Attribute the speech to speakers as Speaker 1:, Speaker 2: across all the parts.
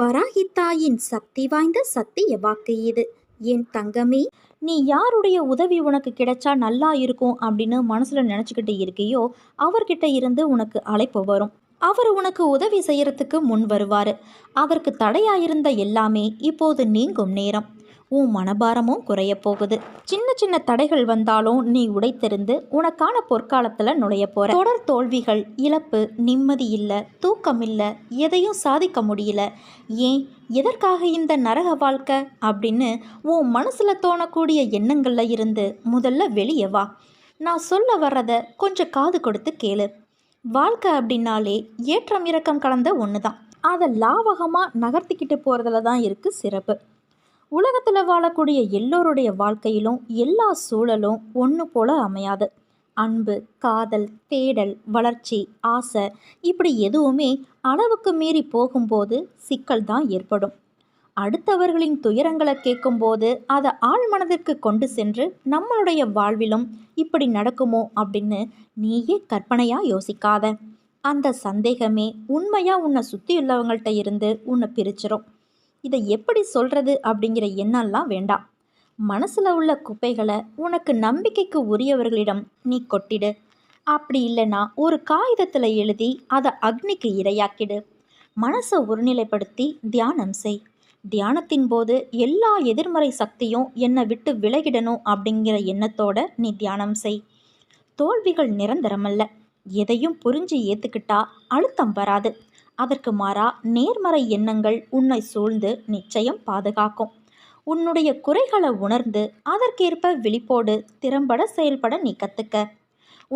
Speaker 1: வராகித்தாயின் சக்தி வாய்ந்த சத்திய வாக்கு இது. என் தங்கமே நீ யாருடைய உதவி உனக்கு கிடைச்சா நல்லா இருக்கும் அப்படின்னு மனசுல நினச்சிக்கிட்டு இருக்கியோ அவர்கிட்ட இருந்து உனக்கு அழைப்பு வரும். அவர் உனக்கு உதவி செய்யறதுக்கு முன் வருவார். அவருக்கு தடையாயிருந்த எல்லாமே இப்போது நீங்கும் நேரம். உன் மனபாரமும் குறைய போகுது. சின்ன சின்ன தடைகள் வந்தாலும் நீ உடைத்தெறிந்து உனக்கான பொற்காலத்தில் நுழைய போற. தொடர் தோல்விகள் இழப்பு நிம்மதி இல்லை தூக்கம் இல்லை எதையும் சாதிக்க முடியல. ஏன்? எதற்காக இந்த நரக வாழ்க்கை? அப்படின்னு உன் மனசில் தோணக்கூடிய எண்ணங்களில் இருந்து முதல்ல வெளியே வா. நான் சொல்ல வர்றத கொஞ்சம் காது கொடுத்து கேளு. வாழ்க்கை அப்படின்னாலே ஏற்றம் இறக்கம் கலந்த ஒன்று தான் அதை லாவகமாக நகர்த்திக்கிட்டு போகிறதுல தான் இருக்குது சிறப்பு. உலகத்தில் வாழக்கூடிய எல்லோருடைய வாழ்க்கையிலும் எல்லா சூழலும் ஒன்று போல அமையாது. அன்பு காதல் தேடல் வளர்ச்சி ஆசை இப்படி எதுவுமே அளவுக்கு மீறி போகும்போது சிக்கல் தான் ஏற்படும். அடுத்தவர்களின் துயரங்களை கேட்கும்போது அதை ஆழ்மனதிற்கு கொண்டு சென்று நம்மளுடைய வாழ்விலும் இப்படி நடக்குமோ அப்படின்னு நீயே கற்பனையாக யோசிக்காத. அந்த சந்தேகமே உண்மையாக உன்னை சுற்றியுள்ளவங்கள்ட்ட இருந்து உன்னை பிரிச்சிரும். இதை எப்படி சொல்கிறது அப்படிங்கிற எண்ணம்லாம் வேண்டாம். மனசில் உள்ள குப்பைகளை உனக்கு நம்பிக்கைக்கு உரியவர்களிடம் நீ கொட்டிடு. அப்படி இல்லைன்னா ஒரு காகிதத்தில் எழுதி அதை அக்னிக்கு இரையாக்கிடு. மனசை ஒருநிலைப்படுத்தி தியானம் செய். தியானத்தின் போது எல்லா எதிர்மறை சக்தியும் என்னை விட்டு விலகிடணும் அப்படிங்கிற எண்ணத்தோட நீ தியானம் செய். தோல்விகள் நிரந்தரமல்ல. எதையும் புரிஞ்சு ஏற்றுக்கிட்டா அழுத்தம் வராது. அதற்கு மாறா நேர்மறை எண்ணங்கள் உன்னை சூழ்ந்து நிச்சயம் பாதுகாக்கும். உன்னுடைய குறைகளை உணர்ந்து அதற்கேற்ப விழிப்போடு திறம்பட செயல்பட நீ கற்றுக்க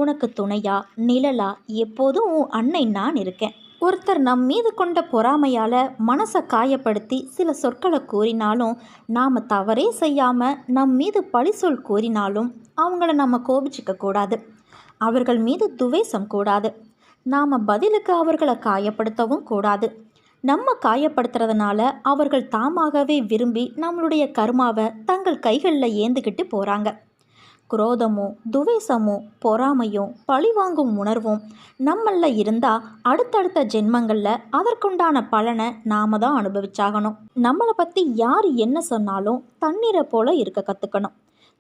Speaker 1: உனக்கு துணையா நிழலா எப்போதும் உன் அன்னை நான் இருக்கேன். ஒருத்தர் நம் மீது கொண்ட பொறாமையால் மனசை காயப்படுத்தி சில சொற்களை கூறினாலும் நாம் தவறே செய்யாமல் நம் மீது பழி சொல் கூறினாலும் அவங்கள நம்ம கோபிச்சிக்க கூடாது. அவர்கள் மீது துவேஷம் கூடாது. நாம் பதிலுக்கு அவர்களை காயப்படுத்தவும் கூடாது. நம்ம காயப்படுத்துறதுனால அவர்கள் தாமாகவே விரும்பி நம்மளுடைய கர்மாவை தங்கள் கைகளில் ஏந்துக்கிட்டு போகிறாங்க குரோதமும் துவேசமும் பொறாமையும் பழிவாங்கும் உணர்வும் நம்மளில் இருந்தால் அடுத்தடுத்த ஜென்மங்களில் அதற்குண்டான பலனை நாம தான் அனுபவிச்சாகணும். நம்மளை பற்றி யார் என்ன சொன்னாலும் தண்ணீரை போல இருக்க கற்றுக்கணும்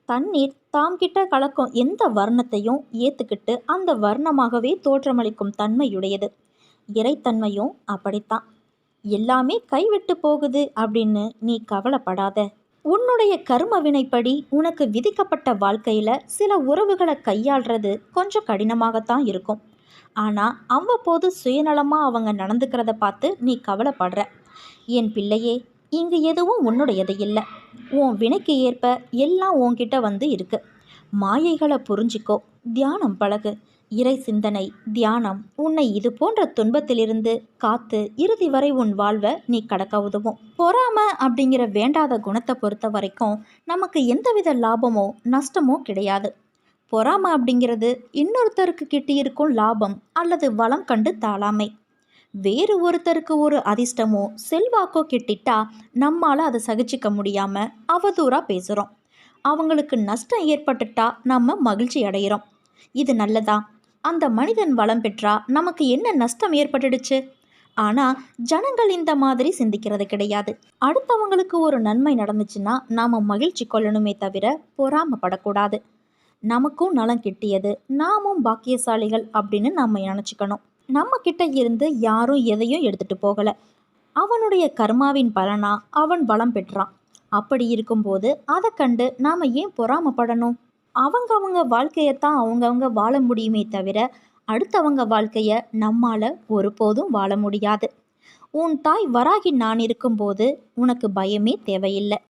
Speaker 1: தண்ணீர் தாம் கிட்ட கலக்கும் எந்த வர்ணத்தையும் ஏற்றுக்கிட்டு அந்த வர்ணமாகவே தோற்றமளிக்கும் தன்மையுடையது. இறைத்தன்மையும் அப்படித்தான். எல்லாமே கைவிட்டு போகுது அப்படின்னு நீ கவலைப்படாத. உன்னுடைய கர்ம வினைப்படி உனக்கு விதிக்கப்பட்ட வாழ்க்கையில் சில உறவுகளை கையாள்றது கொஞ்சம் கடினமாகத்தான் இருக்கும். ஆனால் அவ்வப்போது சுயநலமாக அவங்க நடந்துக்கிறத பார்த்து நீ கவலைப்படுற. என் பிள்ளையே இங்கு எதுவும் உன்னுடையது இல்லை. உன் வினைக்கு ஏற்ப எல்லாம் உன்கிட்ட வந்து இருக்கு. மாயைகளை புரிஞ்சிக்கோ தியானம் பழகு. இறை சிந்தனை தியானம் உன்னை இது போன்ற துன்பத்திலிருந்து காத்து இறுதி வரை உன் வாழ்வை நீ கடக்க உதவும். பொறாம அப்படிங்கிற வேண்டாத குணத்தை பொறுத்த வரைக்கும் நமக்கு எந்தவித லாபமோ நஷ்டமோ கிடையாது. பொறாம அப்படிங்கிறது இன்னொருத்தருக்கு கிட்டியிருக்கும் லாபம் அல்லது வளம் கண்டு தாளாமை. வேறு ஒருத்தருக்கு ஒரு அதிர்ஷ்டமோ செல்வாக்கோ கிட்டிட்டா நம்மால் அதை சகிச்சிக்க முடியாமல் அவதூறாக பேசுகிறோம் அவங்களுக்கு நஷ்டம் ஏற்பட்டுட்டா நம்ம மகிழ்ச்சி அடைகிறோம் இது நல்லதா? அந்த மனிதன் வளம் பெற்றா நமக்கு என்ன நஷ்டம் ஏற்பட்டுடுச்சு? ஆனால் ஜனங்கள் இந்த மாதிரி சிந்திக்கிறது கிடையாது. அடுத்தவங்களுக்கு ஒரு நன்மை நடந்துச்சுன்னா நாம் மகிழ்ச்சி கொள்ளணுமே தவிர பொறாமப்படக்கூடாது. நமக்கும் நலம் கிட்டியது நாமும் பாக்கியசாலிகள் அப்படின்னு நம்ம நினச்சிக்கணும். நம்ம கிட்ட இருந்து யாரும் எதையும் எடுத்துட்டு போகலை. அவனுடைய கர்மாவின் பலனா அவன் வளம் பெற்றான். அப்படி இருக்கும்போது அதை கண்டு நாம் ஏன் பொறாமப்படணும்? அவங்க அவங்க வாழ்க்கையத்தான் அவங்கவுங்க வாழ முடியுமே தவிர அடுத்தவங்க வாழ்க்கையை நம்மால் ஒருபோதும் வாழ முடியாது. உன் தாய் வராகி நான் இருக்கும்போது உனக்கு பயமே தேவையில்லை.